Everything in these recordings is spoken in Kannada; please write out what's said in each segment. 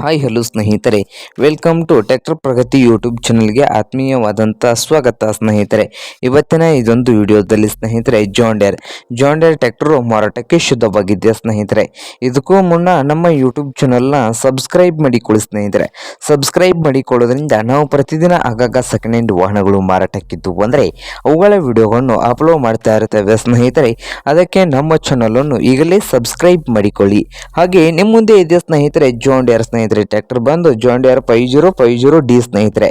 ಹಾಯ್ ಹಲೋ ಸ್ನೇಹಿತರೆ. Welcome to tractor Pragati YouTube ಚಾನಲ್ಗೆ ಆತ್ಮೀಯವಾದಂಥ ಸ್ವಾಗತ, ಸ್ನೇಹಿತರೆ. ಇವತ್ತಿನ ಇದೊಂದು ವಿಡಿಯೋದಲ್ಲಿ, ಸ್ನೇಹಿತರೆ ಜಾಂಡೇರ್ ಜಾಂಡೇರ್ ಟ್ರ್ಯಾಕ್ಟರು ಮಾರಾಟಕ್ಕೆ ಶುದ್ಧವಾಗಿದೆ ಸ್ನೇಹಿತರೆ? ಇದಕ್ಕೂ ಮುನ್ನ ನಮ್ಮ ಯೂಟ್ಯೂಬ್ ಚಾನಲ್ನ ಸಬ್ಸ್ಕ್ರೈಬ್ ಮಾಡಿಕೊಳ್ಳಿ, ಸ್ನೇಹಿತರೆ. ಸಬ್ಸ್ಕ್ರೈಬ್ ಮಾಡಿಕೊಳ್ಳೋದ್ರಿಂದ ನಾವು ಪ್ರತಿದಿನ ಆಗಾಗ ಸೆಕೆಂಡ್ ಹ್ಯಾಂಡ್ ವಾಹನಗಳು ಮಾರಾಟಕ್ಕಿದ್ದು ಅಂದರೆ ಅವುಗಳ ವಿಡಿಯೋಗಳನ್ನು ಅಪ್ಲೋಡ್ ಮಾಡ್ತಾ ಇರ್ತೇವೆ, ಸ್ನೇಹಿತರೆ. ಅದಕ್ಕೆ ನಮ್ಮ ಚಾನಲನ್ನು ಈಗಲೇ ಸಬ್ಸ್ಕ್ರೈಬ್ ಮಾಡಿಕೊಳ್ಳಿ. ಹಾಗೆ ನಿಮ್ಮ ಮುಂದೆ ಇದೆ ಸ್ನೇಹಿತರೆ ಜಾಂಡೇರ್ ಸ್ನೇಹಿತರೆ? ಟ್ರ್ಯಾಕ್ಟರ್ ಬಂದು John Deere five zero five zero D ಸ್ನೇಹಿತರೆ.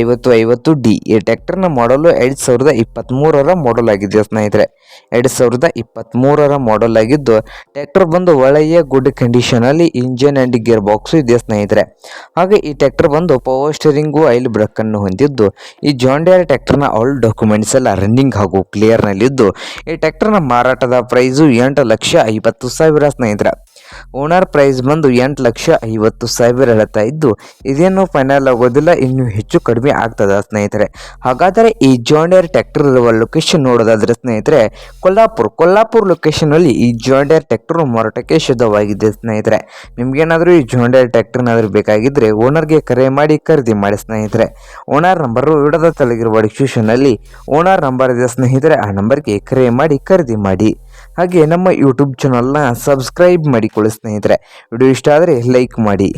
ಐವತ್ತು ಐವತ್ತು ಡಿ. ಈ ಟ್ರ್ಯಾಕ್ಟರ್ನ ಮಾಡಲು ಎರಡು ಸಾವಿರದ ಇಪ್ಪತ್ತ್ಮೂರರ ಮಾಡಲ್ ಆಗಿದೆ ಸ್ನೇಹಿತರೆ? ಎರಡು ಸಾವಿರದ ಇಪ್ಪತ್ತ್ಮೂರರ ಮಾಡಲ್ ಆಗಿದ್ದು, ಟ್ರ್ಯಾಕ್ಟರ್ ಬಂದು ಒಳ್ಳೆಯ ಗುಡ್ ಕಂಡೀಷನಲ್ಲಿ ಇಂಜಿನ್ ಆ್ಯಂಡ್ ಗೇರ್ ಬಾಕ್ಸು ಇದೆ ಸ್ನೇಹಿತರೆ? ಹಾಗೆ ಈ ಟ್ರ್ಯಾಕ್ಟರ್ ಬಂದು ಪವರ್ ಸ್ಟೇರಿಂಗು ಆಯಿಲ್ ಬ್ರೇಕನ್ನು ಹೊಂದಿದ್ದು, ಈ ಜಾಂಡಿಯರ್ ಟ್ರ್ಯಾಕ್ಟರ್ನ ಆಲ್ ಡಾಕ್ಯುಮೆಂಟ್ಸ್ ಎಲ್ಲ ರನ್ನಿಂಗ್ ಹಾಗೂ ಕ್ಲಿಯರ್ನಲ್ಲಿದ್ದು ಈ ಟ್ರ್ಯಾಕ್ಟರ್ನ ಮಾರಾಟದ ಪ್ರೈಸು ಎಂಟು ಲಕ್ಷ ಐವತ್ತು ಸಾವಿರ ಸ್ನೇಹಿತರೆ. ಓನರ್ ಪ್ರೈಸ್ ಬಂದು ಎಂಟು ಲಕ್ಷ ಐವತ್ತು ಸಾವಿರ ಹೇಳ್ತಾ ಇದ್ದು, ಇದೇನು ಫೈನಲ್ ಆಗೋದಿಲ್ಲ, ಇನ್ನೂ ಹೆಚ್ಚು ಕಡಿಮೆ ಆಗ್ತದ ಸ್ನೇಹಿತರೆ. ಹಾಗಾದರೆ ಈ ಜಾಂಡಿಯರ್ ಟ್ಯಾಕ್ಟರ್ ಇರುವ ಲೊಕೇಶನ್ ನೋಡೋದಾದ್ರೆ ಸ್ನೇಹಿತರೆ, ಕೊಲ್ಲಾಪುರ್. ಕೊಲ್ಲಾಪುರ್ ಲೊಕೇಶನಲ್ಲಿ ಈ ಜಾಂಡಿಯರ್ ಟ್ಯಾಕ್ಟರ್ ಮಾರಾಟಕ್ಕೆ ಶುದ್ಧವಾಗಿದೆ ಸ್ನೇಹಿತರೆ. ನಿಮಗೇನಾದರೂ ಈ ಜಾಂಡೇರ್ ಟ್ಯಾಕ್ಟರ್ನಾದರೂ ಬೇಕಾಗಿದ್ದರೆ ಓನರ್ಗೆ ಕರೆ ಮಾಡಿ ಖರೀದಿ ಮಾಡಿ ಸ್ನೇಹಿತರೆ. ಓನರ್ ನಂಬರು ವಿಡದ ತಲೆಗಿರುವ ಡಿಸ್ಕ್ರಿಪ್ಷನಲ್ಲಿ ಓನರ್ ನಂಬರ್ ಇದೆ ಸ್ನೇಹಿತರೆ. ಆ ನಂಬರ್ಗೆ ಕರೆ ಮಾಡಿ ಖರೀದಿ ಮಾಡಿ. ಹಾಗೆ ನಮ್ಮ ಯೂಟ್ಯೂಬ್ ಚಾನಲ್ನ ಸಬ್ಸ್ಕ್ರೈಬ್ ಮಾಡಿಕೊಳ್ಳಿ ಸ್ನೇಹಿತರೆ. ವಿಡಿಯೋ ಇಷ್ಟ ಆದರೆ ಲೈಕ್ ಮಾಡಿ.